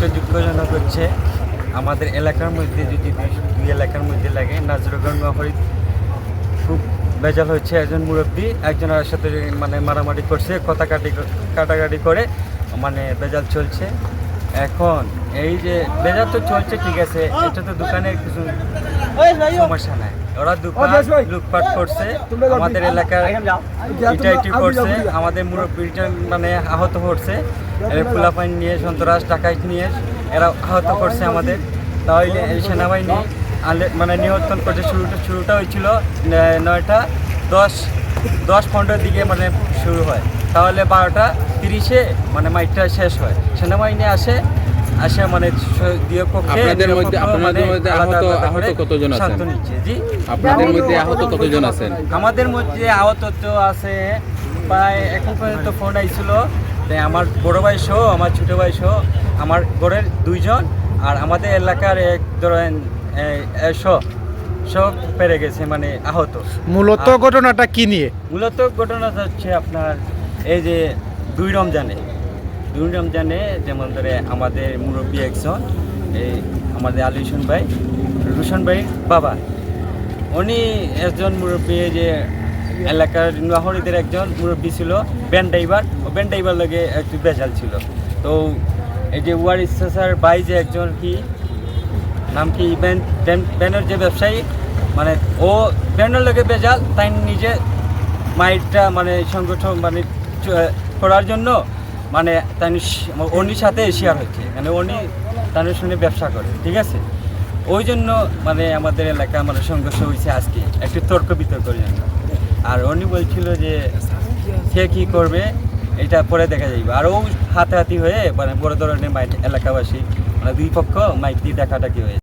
সবচেয়ে দুঃখজনক হচ্ছে আমাদের এলাকার মধ্যে যদি দুই এলাকার মধ্যে লাগে নাজরগঞ্জ মহারি খুব বেজাল হচ্ছে একজন মুরব্বী একজনের সাথে মানে মারামারি করছে কথা কাটি কাটাকাটি করে মানে বেজাল চলছে। এখন এই যে বেজাল তো চলছে ঠিক আছে এটা তো দোকানের কিছু সমস্যা নাই। ওরা দোকান লুটপাট করছে আমাদের এলাকার এটি করছে আমাদের মুরব্বীটা মানে আহত করছে এর ফুলাপাইন নিয়ে সন্তরাস ডাকাইত নিয়ে এরা আহত করছে আমাদের। তাহলে এই সেনাবাহিনী মানে নিয়ন্ত্রণ করছে শুরুটা শুরুটা হয়েছিল নয়টা দশ দশ পনেরোর দিকে মানে শুরু হয়। তাহলে বারোটা তিরিশে মানে মাইটটা শেষ হয়। সেনাবাহিনী আসে আসে মানে দিয়ে পক্ষে আপনাদের মধ্যে- আপনাদের মানে মধ্যে আহত- আহত কতজন আছেন? নিচ্ছে জি? আপনাদের মধ্যে আহত কতজন আছেন? আমাদের মধ্যে আহত তো আছে প্রায় এখন পর্যন্ত ফোন আইছিল। তাই আমার বড় ভাই সহ আমার ছোটো ভাই সহ আমার ঘরের দুইজন আর আমাদের এলাকার এক ধরেন সব পেরে গেছে মানে আহত। মূলত ঘটনাটা কি নিয়ে? মূলত ঘটনাটা হচ্ছে আপনার এই যে দুই রমজানে। দুই রমজানে যেমন ধরে আমাদের মুরব্বী একজন, এই আমাদের আলী রুশন ভাই, রুশন ভাইয়ের বাবা। উনি একজন মুরব্বী যে এলাকার নোয়াহরিদের একজন মুরব্বী ছিল ব্যান ড্রাইভার। ও ব্যান ড্রাইভার লাগে একটু বেজাল ছিল। তো এই যে ওয়ার স্যার বাই যে একজন, কি নাম কি? ব্যান, ব্যান- ব্যানের যে ব্যবসায়ী মানে ও ব্যানের লোকে বেজাল তাই নিজে মাইটটা মানে সংগঠন মানে করার জন্য মানে তাই উনির সাথে শেয়ার হচ্ছে। মানে উনি তার সঙ্গে ব্যবসা করে, ঠিক আছে? ওই জন্য মানে আমাদের এলাকা মানে সংঘর্ষ হয়েছে আজকে। একটু তর্ক বিতর্কের জন্য আর উনি বলছিল যে, সে কী করবে? এটা পরে দেখা যাইবে। আর ও হাতাহাতি হয়ে মানে বড় ধরনের এলাকাবাসী মানে দুই পক্ষ মাইক দিয়ে দেখাটাকি হয়েছে।